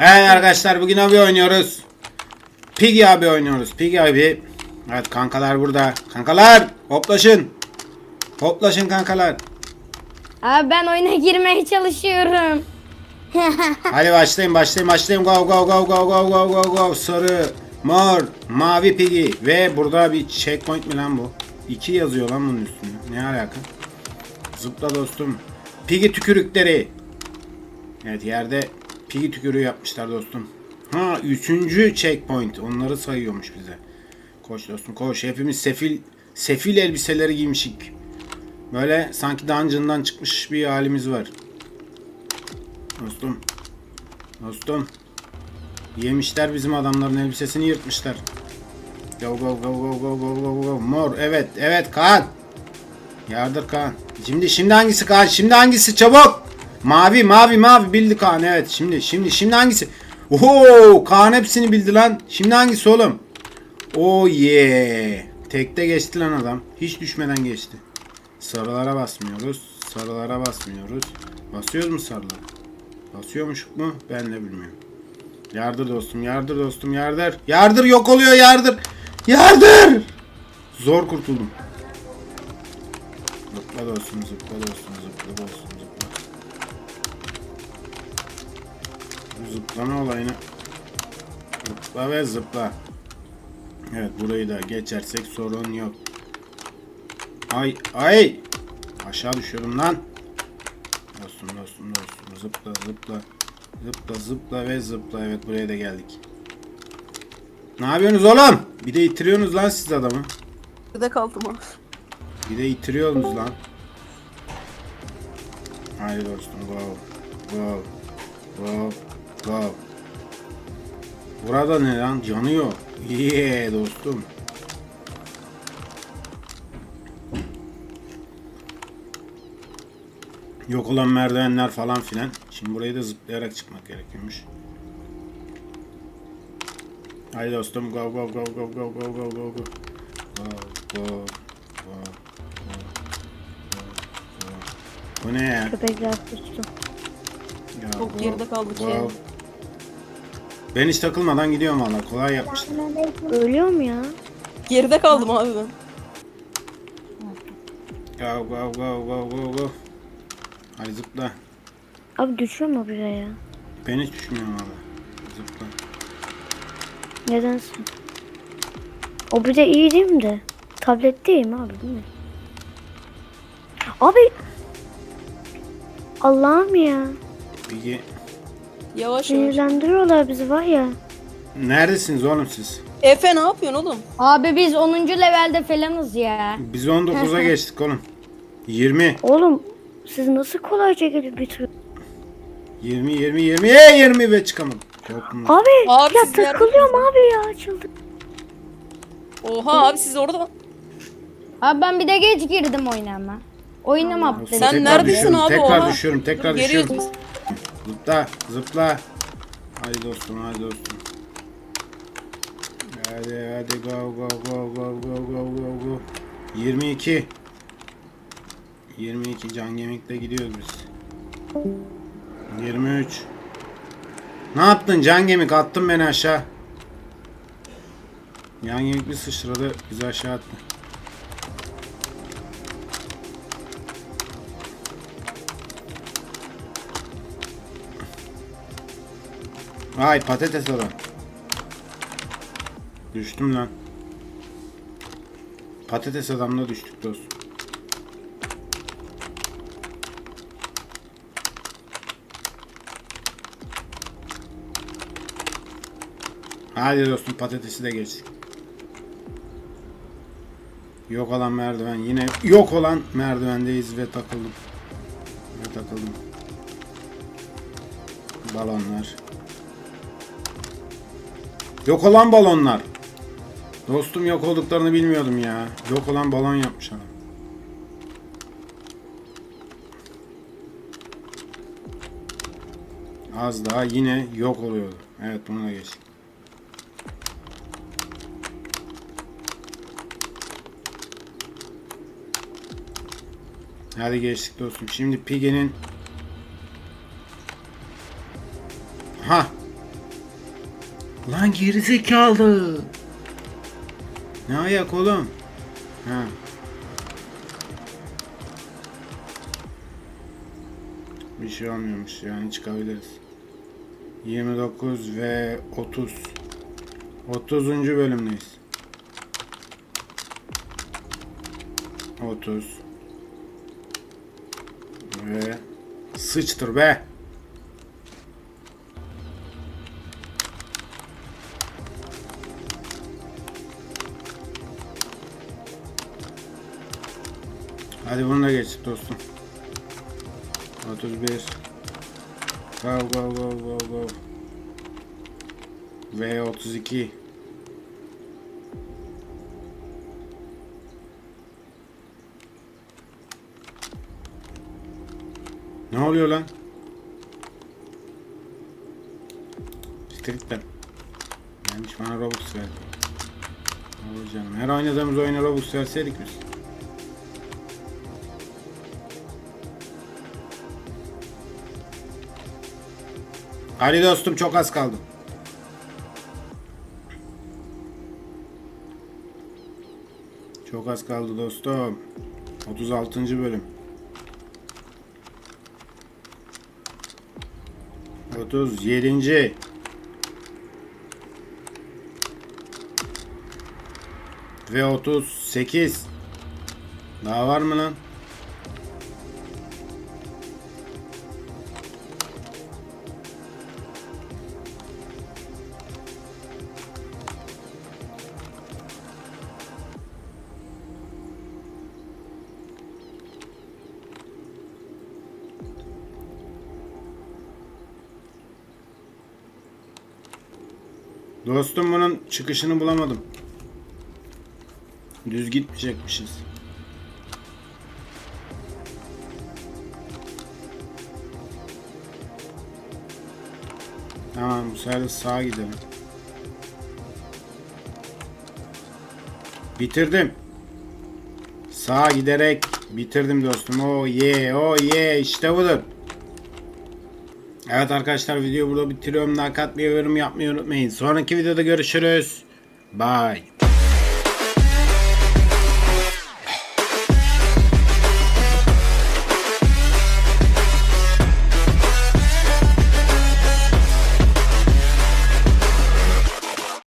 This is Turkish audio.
Evet arkadaşlar bugün abi oynuyoruz. Piggy abi oynuyoruz. Piggy abi. Evet kankalar burada. Kankalar hoplaşın. Hoplaşın kankalar. Abi ben oyuna girmeye çalışıyorum. Hadi başlayın başlayın başlayın. Go go go go go go go go. Sarı, mor, mavi Piggy. Ve burada bir checkpoint mi lan bu? 2 yazıyor lan bunun üstünde. Ne alaka? Zıpla dostum. Piggy tükürükleri. Evet yerde Piggy tükürüğü yapmışlar dostum. Ha üçüncü checkpoint. Onları sayıyormuş bize. Koş dostum koş. Hepimiz sefil sefil elbiseleri giymişik. Böyle sanki dungeon'dan çıkmış bir halimiz var. Dostum. Dostum. Yemişler bizim adamların elbisesini yırtmışlar. Go go go go go go go go. Mor. Evet. Evet Kaan. Yardır Kaan. Şimdi şimdi hangisi Kaan? Şimdi hangisi çabuk? Mavi mavi mavi bildi Kaan. Evet şimdi şimdi şimdi hangisi? Oho Kaan hepsini bildi lan. Şimdi hangisi oğlum? Oh yeah. Tekte geçti lan adam. Hiç düşmeden geçti. Sarılara basmıyoruz. Sarılara basmıyoruz. Basıyoruz mu sarılara? Basıyormuşuk mu? Ben de bilmiyorum. Yardır dostum, yardır dostum, yardır. Yardır yok oluyor, yardır. Yardır! Zor kurtuldum. Zıpla dostum, zıpla dostum, zıpla dostum, zıpla. Bu zıplama olayını zıpla ve zıpla. Evet burayı da geçersek sorun yok. Ay ay aşağı düşüyorum lan. Dostum dostum dostum zıpla zıpla. Zıpla zıpla ve zıpla. Evet buraya da geldik. Ne yapıyorsunuz oğlum? Bir de itiriyorsunuz lan siz adamı. Bir de kaldım. Bir de itiriyorsunuz lan. Haydi dostum go. Go. Go. Go. Burada ne lan? Yanıyor. Yeah dostum. Yok olan merdivenler falan filan. Şimdi burayı da zıplayarak çıkmak gerekiyormuş. Haydi dostum go go go go go go go go go. Go go go. Bu ne ya? Köpekler suçlu. Ya, Çok geride kaldık go. ya. Ben hiç takılmadan gidiyorum valla. Kolay yapmışlar. Ölüyor mu ya? Geride kaldım abi ben. Go go go go go go. Hadi zıpla. Abi düşüyor mu buraya ya? Ben hiç düşmüyorum valla. Zıpla. Nedense. O bir de iyi değil mi de? Tabletteyim abi değil mi? Abi Allah'ım ya. Peki Yavaş yavaş. Sinirlendiriyorlar bizi var ya. neredesiniz oğlum siz? Efe ne yapıyorsun oğlum? Abi biz 10. levelde falanız ya. Biz 19'a geçtik oğlum. 20. Oğlum siz nasıl kolayca gelip bitiriyorsunuz? 20 20 20 ye 20 ve çıkamadım. Korktum. Abi, Abi ya siz takılıyorum abi ya açıldı. Oha abi siz orada. Abi ben bir de geç girdim oyuna ama. Oyunum Sen tekrar neredesin düşüyorum, abi? Tekrar Oha. düşüyorum, tekrar Dur, geliyoruz düşüyorum. Zıpla, zıpla. Hadi dostum, hadi dostum. Hadi hadi go go go go go go go go. 22. 22 can gemikle gidiyoruz biz. 23. Ne yaptın can gemik? Attın beni aşağı. Yan gemik bir sıçradı, bizi aşağı attı. Ay patates adam. Düştüm lan. Patates adamla düştük dostum. Hadi dostum patatesi de geçtik. Yok olan merdiven yine yok olan merdivendeyiz ve takıldım. Ve takıldım. Balonlar. Yok olan balonlar. Dostum yok olduklarını bilmiyordum ya. Yok olan balon yapmış adam. Az daha yine yok oluyordu. Evet bunu da geçtik. Hadi geçtik dostum. Şimdi Piggy'nin Ha Lan gerizekalı. Ne ayak oğlum? Ha. Bir şey olmuyormuş yani çıkabiliriz. 29 ve 30. 30. bölümdeyiz. 30 ve sıçtır be. Hadi bunu da geç dostum. 31 Go go go go go Ve 32 Ne oluyor lan? Siktir git lan. Gelmiş bana Robux verdi. Olur canım. Her oynadığımız oyuna Robux verseydik biz. Hadi dostum çok az kaldı. Çok az kaldı dostum. 36. bölüm. 37. Ve 38. Daha var mı lan? Dostum bunun çıkışını bulamadım. Düz gitmeyecekmişiz. Tamam bu sefer sağa gidelim. Bitirdim. Sağa giderek bitirdim dostum. Oh yeah, oh yeah işte budur. Evet arkadaşlar videoyu burada bitiriyorum. Like atmayı, yorum yapmayı unutmayın. Sonraki videoda görüşürüz. Bye.